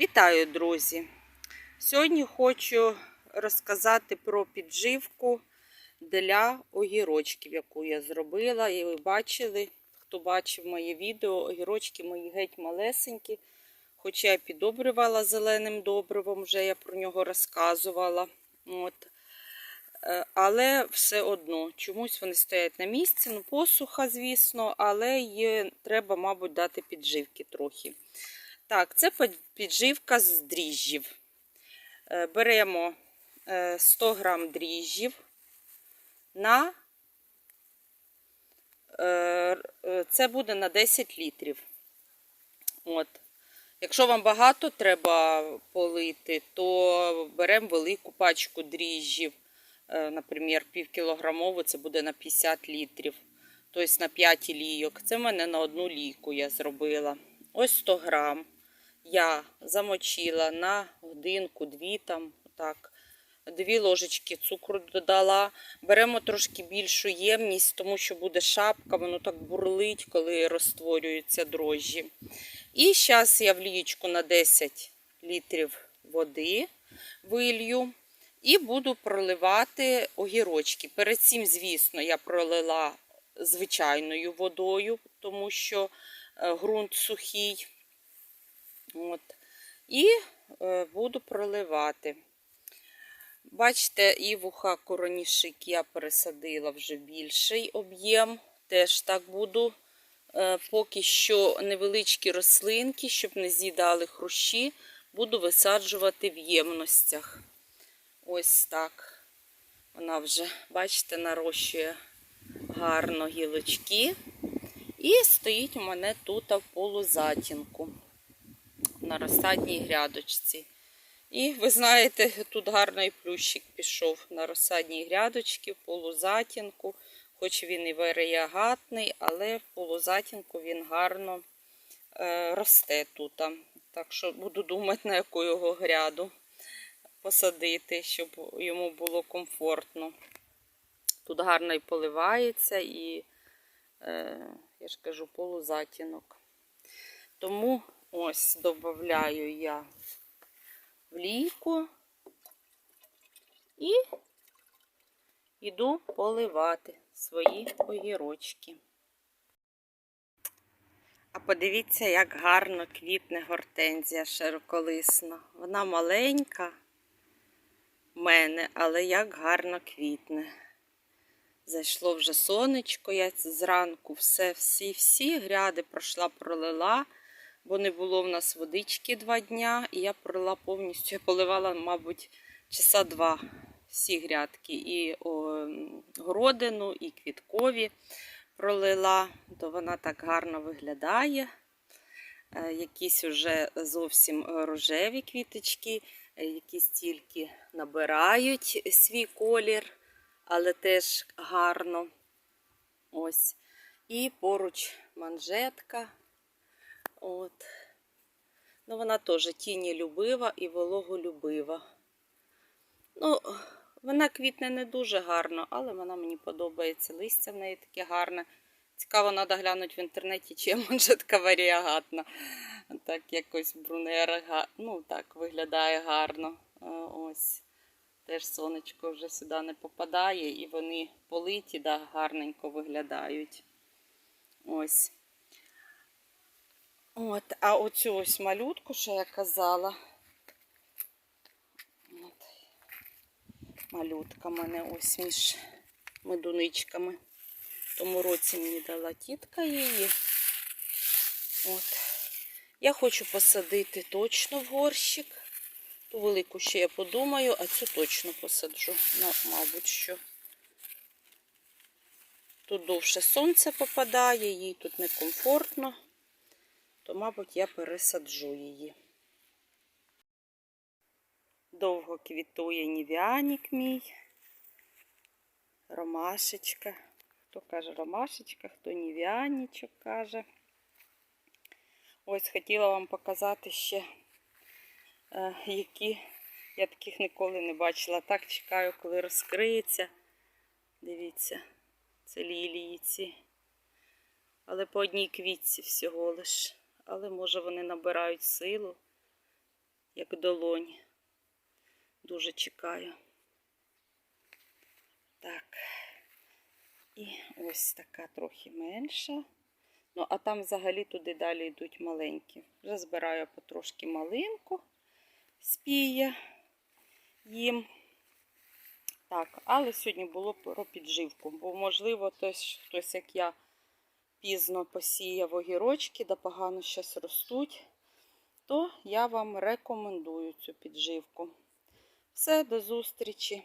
Вітаю, друзі! Сьогодні хочу розказати про підживку для огірочків, яку я зробила. І ви бачили, хто бачив моє відео, огірочки мої геть малесенькі. Хоча я підобрювала зеленим добривом, вже я про нього розказувала. От. Е, Але все одно, чомусь вони стоять на місці. Ну, посуха, звісно, але є, треба, мабуть, дати підживки трохи. Так, це підживка з дріжджів. Е, Беремо е, 100 грам дріжджів на е, е, це буде на 10 літрів. От. Якщо вам багато треба полити, то беремо велику пачку дріжджів, е, наприклад, півкілограмову, це буде на 50 літрів, тобто на 5 лійок. Це в мене на одну лійку я зробила. Ось 100 грам я замочила на годинку-дві там, так, дві ложечки цукру додала. Беремо трошки більшу ємність, тому що буде шапка, воно так бурлить, коли розтворюються дрожжі. І зараз я в лієчку на 10 літрів води вилью і буду проливати огірочки. Перед цим, звісно, я пролила звичайною водою, тому що е, ґрунт сухий. От. І е, буду проливати. Бачите, і вуха коронішик я пересадила вже більший об'єм. Теж так буду е, поки що невеличкі рослинки, щоб не з'їдали хрущі, буду висаджувати в ємностях. Ось так. Вона вже, бачите, нарощує гарно гілочки. І стоїть у мене тут в полузатінку на розсадній грядочці. І ви знаєте, тут гарний плющик пішов на розсадній грядочці в полузатінку, хоч він і варіагатний, але в полузатінку він гарно е, росте тут. Так що буду думати, на яку його гряду посадити, щоб йому було комфортно. Тут гарно і поливається, і, е, я ж кажу, полузатінок. Тому Ось додаю я в лійку і йду поливати свої огірочки. А подивіться, як гарно квітне гортензія широколисна. Вона маленька в мене, але як гарно квітне. Зайшло вже сонечко, я зранку все, всі-всі гряди пройшла, пролила бо не було в нас водички два дня, і я пролила повністю, я поливала, мабуть, часа два всі грядки. І о, городину, і квіткові пролила, то вона так гарно виглядає. Е, якісь вже зовсім рожеві квіточки, е, якісь тільки набирають свій колір, але теж гарно. Ось. І поруч манжетка. От. Ну, вона теж тіні любива і вологолюбива. Ну, вона квітне не дуже гарно, але вона мені подобається. Листя в неї таке гарне. Цікаво, треба глянути в інтернеті, чи є манжетка варіагатна. Так, якось брунера, ну так, виглядає гарно. Ось. Теж сонечко вже сюди не попадає, і вони политі, да, гарненько виглядають. Ось. От, а оцю ось малютку, що я казала. От. Малютка мене ось між медуничками. Тому році мені дала тітка її. От. Я хочу посадити точно в горщик. Ту велику ще я подумаю, а цю точно посаджу. Ну, мабуть, що. Тут довше сонце попадає, їй тут некомфортно то, мабуть, я пересаджу її. Довго квітує нів'янік мій, ромашечка. Хто каже ромашечка, хто нів'янічок каже. Ось хотіла вам показати ще, е, які я таких ніколи не бачила. Так чекаю, коли розкриється. Дивіться, це лілії ці. Але по одній квітці всього лиш але може вони набирають силу. як долонь. Дуже чекаю. Так. І ось така трохи менша. Ну, а там взагалі туди далі йдуть маленькі. Вже збираю потрошки малинку спіє їм. Так, але сьогодні було про підживку, бо, можливо, теж хтось, як я, пізно посіяв огірочки, да погано щось ростуть, то я вам рекомендую цю підживку. Все, до зустрічі!